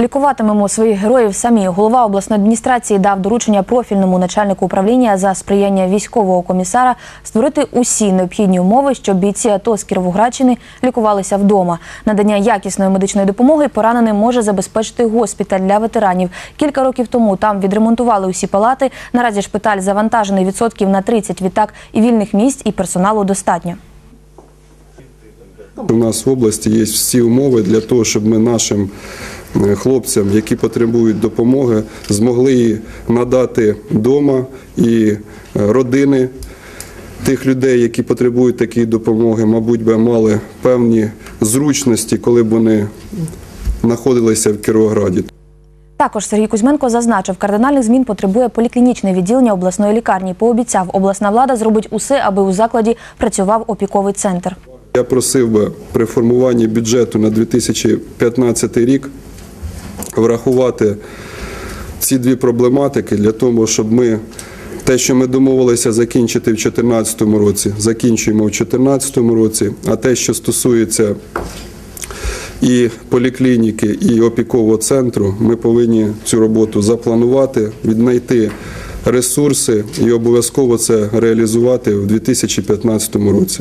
Лікуватимемо своїх героїв самі. Голова обласної адміністрації дав доручення профільному начальнику управління за сприяння військового комісара створити усі необхідні умови, щоб бійці АТО з Кіровоградщини лікувалися вдома. Надання якісної медичної допомоги пораненим може забезпечити госпіталь для ветеранів. Кілька років тому там відремонтували усі палати. Наразі шпиталь завантажений відсотків на 30. Відтак і вільних місць, і персоналу достатньо. У нас в області є всі умови для того, щоб ми нашим е, хлопцям, які потребують допомоги, змогли її надати вдома і е, родини тих людей, які потребують такої допомоги, мабуть, би мали певні зручності, коли б вони знаходилися в Кіровограді. Також Сергій Кузьменко зазначив, кардинальних змін потребує поліклінічне відділення обласної лікарні. Пообіцяв, обласна влада зробить усе, аби у закладі працював опіковий центр. Я просив би при формуванні бюджету на 2015 рік врахувати ці дві проблематики для того, щоб ми те, що ми домовилися закінчити в 2014 році, закінчуємо в 2014 році, а те, що стосується і поліклініки, і опікового центру, ми повинні цю роботу запланувати, віднайти ресурси і обов'язково це реалізувати в 2015 році.